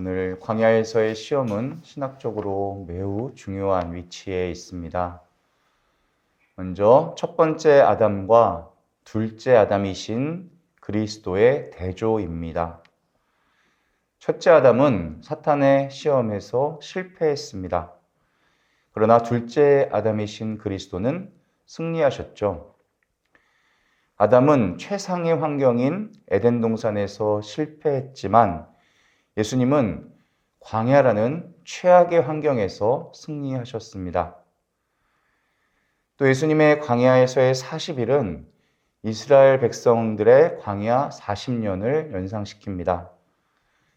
오늘 광야에서의 시험은 신학적으로 매우 중요한 위치에 있습니다. 먼저 첫 번째 아담과 둘째 아담이신 그리스도의 대조입니다. 첫째 아담은 사탄의 시험에서 실패했습니다. 그러나 둘째 아담이신 그리스도는 승리하셨죠. 아담은 최상의 환경인 에덴 동산에서 실패했지만 예수님은 광야라는 최악의 환경에서 승리하셨습니다. 또 예수님의 광야에서의 40일은 이스라엘 백성들의 광야 40년을 연상시킵니다.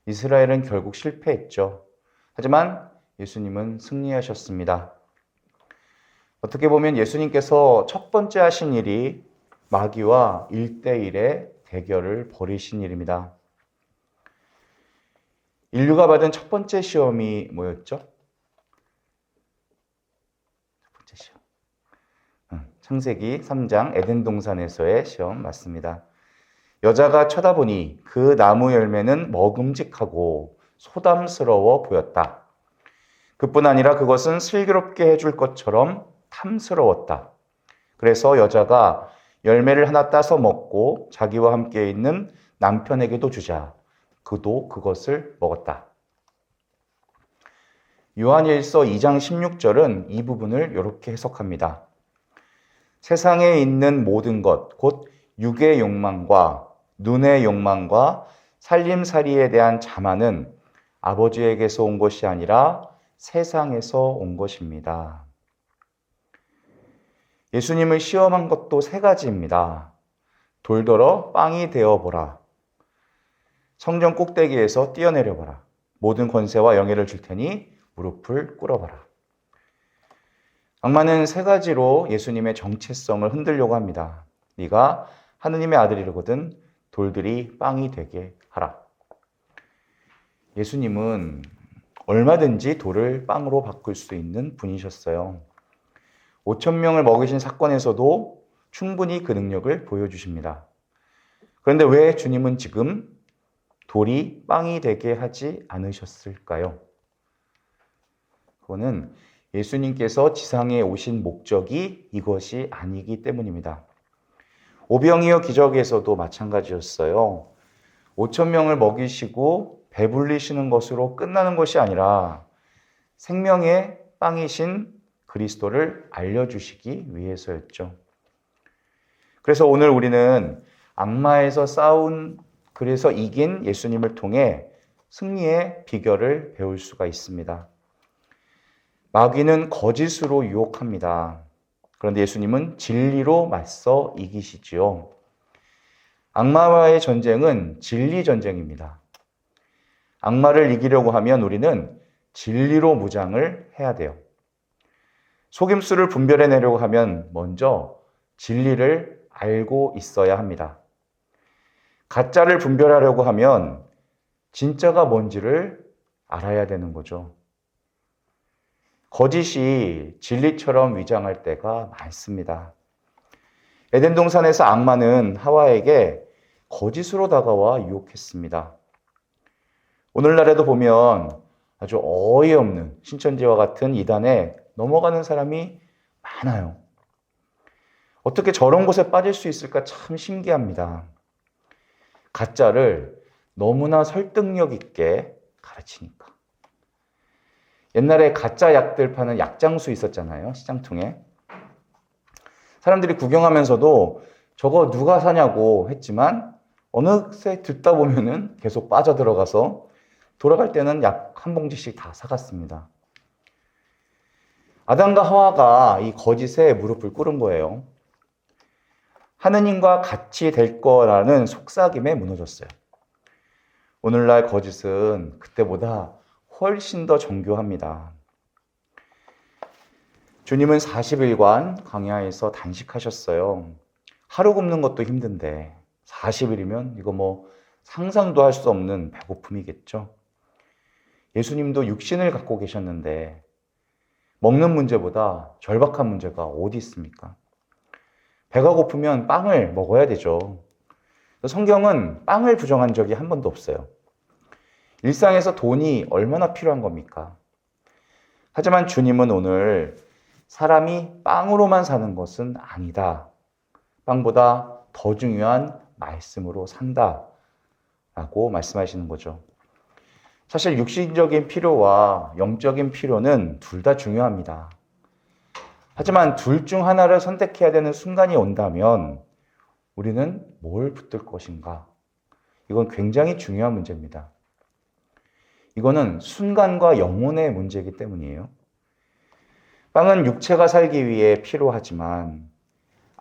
이스라엘은 결국 실패했죠. 하지만 예수님은 승리하셨습니다. 어떻게 보면 예수님께서 첫 번째 하신 일이 마귀와 1대1의 대결을 벌이신 일입니다. 인류가 받은 첫 번째 시험이 뭐였죠? 첫 번째 시험. 창세기 3장 에덴 동산에서의 시험 맞습니다. 여자가 쳐다보니 그 나무 열매는 먹음직하고 소담스러워 보였다. 그뿐 아니라 그것은 슬기롭게 해줄 것처럼 탐스러웠다. 그래서 여자가 열매를 하나 따서 먹고 자기와 함께 있는 남편에게도 주자. 그도 그것을 먹었다. 요한일서 2장 16절은 이 부분을 이렇게 해석합니다. 세상에 있는 모든 것, 곧 육의 욕망과 눈의 욕망과 살림살이에 대한 자만은 아버지에게서 온 것이 아니라 세상에서 온 것입니다. 예수님을 시험한 것도 세 가지입니다. 돌더러 빵이 되어 보라. 성전 꼭대기에서 뛰어내려봐라. 모든 권세와 영예를 줄 테니 무릎을 꿇어봐라. 악마는 세 가지로 예수님의 정체성을 흔들려고 합니다. 네가 하느님의 아들이로거든 돌들이 빵이 되게 하라. 예수님은 얼마든지 돌을 빵으로 바꿀 수 있는 분이셨어요. 5천 명을 먹이신 사건에서도 충분히 그 능력을 보여주십니다. 그런데 왜 주님은 지금 돌이 빵이 되게 하지 않으셨을까요? 그거는 예수님께서 지상에 오신 목적이 이것이 아니기 때문입니다. 오병이어 기적에서도 마찬가지였어요. 5천 명을 먹이시고 배불리시는 것으로 끝나는 것이 아니라 생명의 빵이신 그리스도를 알려주시기 위해서였죠. 그래서 오늘 우리는 악마에서 싸운 그래서 이긴 예수님을 통해 승리의 비결을 배울 수가 있습니다. 마귀는 거짓으로 유혹합니다. 그런데 예수님은 진리로 맞서 이기시지요. 악마와의 전쟁은 진리 전쟁입니다. 악마를 이기려고 하면 우리는 진리로 무장을 해야 돼요. 속임수를 분별해내려고 하면 먼저 진리를 알고 있어야 합니다. 가짜를 분별하려고 하면 진짜가 뭔지를 알아야 되는 거죠. 거짓이 진리처럼 위장할 때가 많습니다. 에덴 동산에서 악마는 하와에게 거짓으로 다가와 유혹했습니다. 오늘날에도 보면 아주 어이없는 신천지와 같은 이단에 넘어가는 사람이 많아요. 어떻게 저런 곳에 빠질 수 있을까 참 신기합니다. 가짜를 너무나 설득력 있게 가르치니까. 옛날에 가짜 약들 파는 약장수 있었잖아요. 시장통에. 사람들이 구경하면서도 저거 누가 사냐고 했지만 어느새 듣다 보면은 계속 빠져들어가서 돌아갈 때는 약 한 봉지씩 다 사갔습니다. 아담과 하와가 이 거짓에 무릎을 꿇은 거예요. 하느님과 같이 될 거라는 속삭임에 무너졌어요. 오늘날 거짓은 그때보다 훨씬 더 정교합니다. 주님은 40일간 광야에서 단식하셨어요. 하루 굶는 것도 힘든데 40일이면 이거 뭐 상상도 할 수 없는 배고픔이겠죠. 예수님도 육신을 갖고 계셨는데 먹는 문제보다 절박한 문제가 어디 있습니까? 배가 고프면 빵을 먹어야 되죠. 성경은 빵을 부정한 적이 한 번도 없어요. 일상에서 돈이 얼마나 필요한 겁니까? 하지만 주님은 오늘 사람이 빵으로만 사는 것은 아니다. 빵보다 더 중요한 말씀으로 산다. 라고 말씀하시는 거죠. 사실 육신적인 필요와 영적인 필요는 둘 다 중요합니다. 하지만 둘 중 하나를 선택해야 되는 순간이 온다면 우리는 뭘 붙들 것인가? 이건 굉장히 중요한 문제입니다. 이거는 순간과 영혼의 문제이기 때문이에요. 빵은 육체가 살기 위해 필요하지만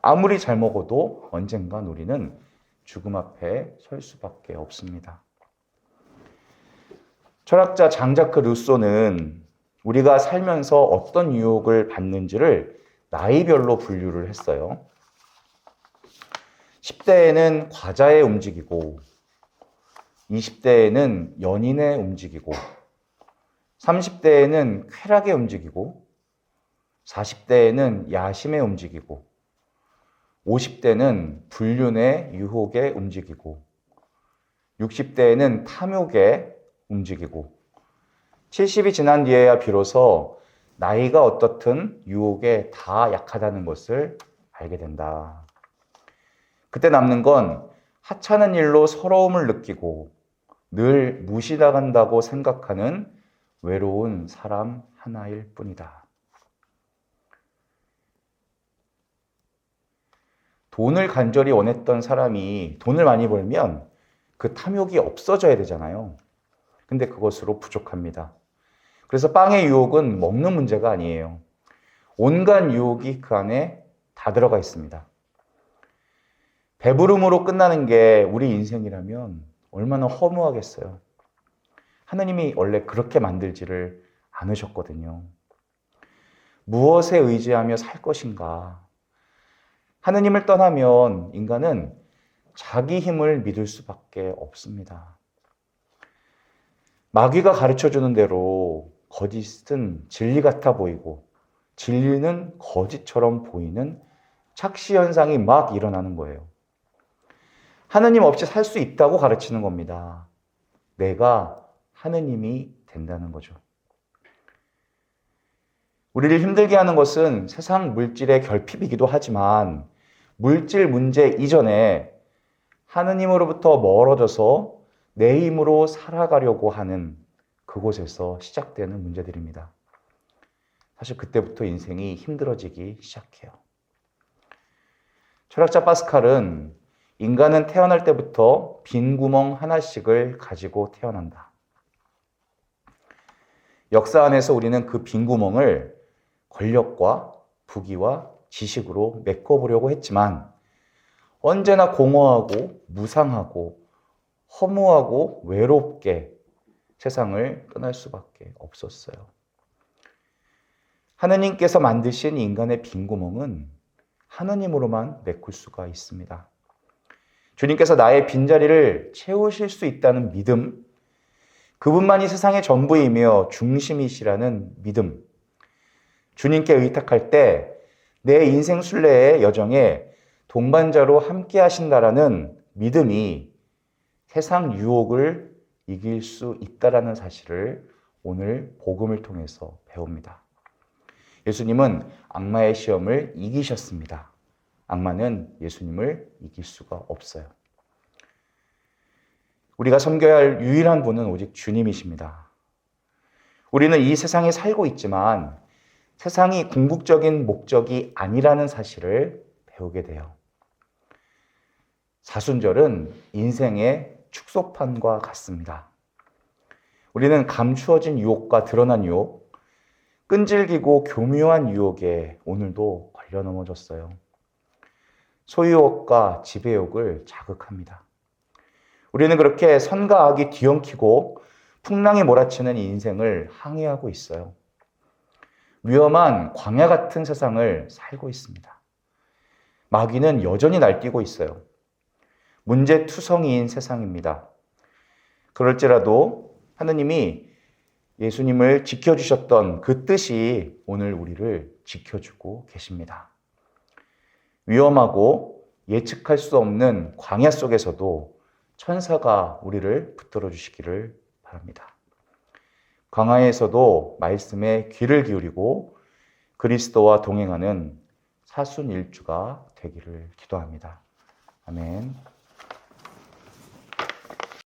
아무리 잘 먹어도 언젠간 우리는 죽음 앞에 설 수밖에 없습니다. 철학자 장자크 루소는 우리가 살면서 어떤 유혹을 받는지를 나이별로 분류를 했어요. 10대에는 과자에 움직이고, 20대에는 연인에 움직이고, 30대에는 쾌락에 움직이고, 40대에는 야심에 움직이고, 50대는 불륜의 유혹에 움직이고, 60대에는 탐욕에 움직이고, 70이 지난 뒤에야 비로소 나이가 어떻든 유혹에 다 약하다는 것을 알게 된다. 그때 남는 건 하찮은 일로 서러움을 느끼고 늘 무시당한다고 생각하는 외로운 사람 하나일 뿐이다. 돈을 간절히 원했던 사람이 돈을 많이 벌면 그 탐욕이 없어져야 되잖아요. 근데 그것으로 부족합니다. 그래서 빵의 유혹은 먹는 문제가 아니에요. 온갖 유혹이 그 안에 다 들어가 있습니다. 배부름으로 끝나는 게 우리 인생이라면 얼마나 허무하겠어요. 하느님이 원래 그렇게 만들지를 않으셨거든요. 무엇에 의지하며 살 것인가? 하느님을 떠나면 인간은 자기 힘을 믿을 수밖에 없습니다. 마귀가 가르쳐 주는 대로 거짓은 진리 같아 보이고 진리는 거짓처럼 보이는 착시 현상이 막 일어나는 거예요. 하느님 없이 살 수 있다고 가르치는 겁니다. 내가 하느님이 된다는 거죠. 우리를 힘들게 하는 것은 세상 물질의 결핍이기도 하지만 물질 문제 이전에 하느님으로부터 멀어져서 내 힘으로 살아가려고 하는 그곳에서 시작되는 문제들입니다. 사실 그때부터 인생이 힘들어지기 시작해요. 철학자 파스칼은 인간은 태어날 때부터 빈 구멍 하나씩을 가지고 태어난다. 역사 안에서 우리는 그 빈 구멍을 권력과 부귀와 지식으로 메꿔보려고 했지만 언제나 공허하고 무상하고 허무하고 외롭게 세상을 떠날 수밖에 없었어요. 하느님께서 만드신 인간의 빈 구멍은 하느님으로만 메꿀 수가 있습니다. 주님께서 나의 빈자리를 채우실 수 있다는 믿음, 그분만이 세상의 전부이며 중심이시라는 믿음, 주님께 의탁할 때 내 인생 순례의 여정에 동반자로 함께 하신다라는 믿음이 세상 유혹을 이길 수 있다라는 사실을 오늘 복음을 통해서 배웁니다. 예수님은 악마의 시험을 이기셨습니다. 악마는 예수님을 이길 수가 없어요. 우리가 섬겨야 할 유일한 분은 오직 주님이십니다. 우리는 이 세상에 살고 있지만 세상이 궁극적인 목적이 아니라는 사실을 배우게 돼요. 사순절은 인생의 축소판과 같습니다. 우리는 감추어진 유혹과 드러난 유혹, 끈질기고 교묘한 유혹에 오늘도 걸려 넘어졌어요. 소유욕과 지배욕을 자극합니다. 우리는 그렇게 선과 악이 뒤엉키고 풍랑이 몰아치는 인생을 항해하고 있어요. 위험한 광야 같은 세상을 살고 있습니다. 마귀는 여전히 날뛰고 있어요. 문제투성이인 세상입니다. 그럴지라도 하느님이 예수님을 지켜주셨던 그 뜻이 오늘 우리를 지켜주고 계십니다. 위험하고 예측할 수 없는 광야 속에서도 천사가 우리를 붙들어 주시기를 바랍니다. 광야에서도 말씀에 귀를 기울이고 그리스도와 동행하는 사순일주가 되기를 기도합니다. 아멘.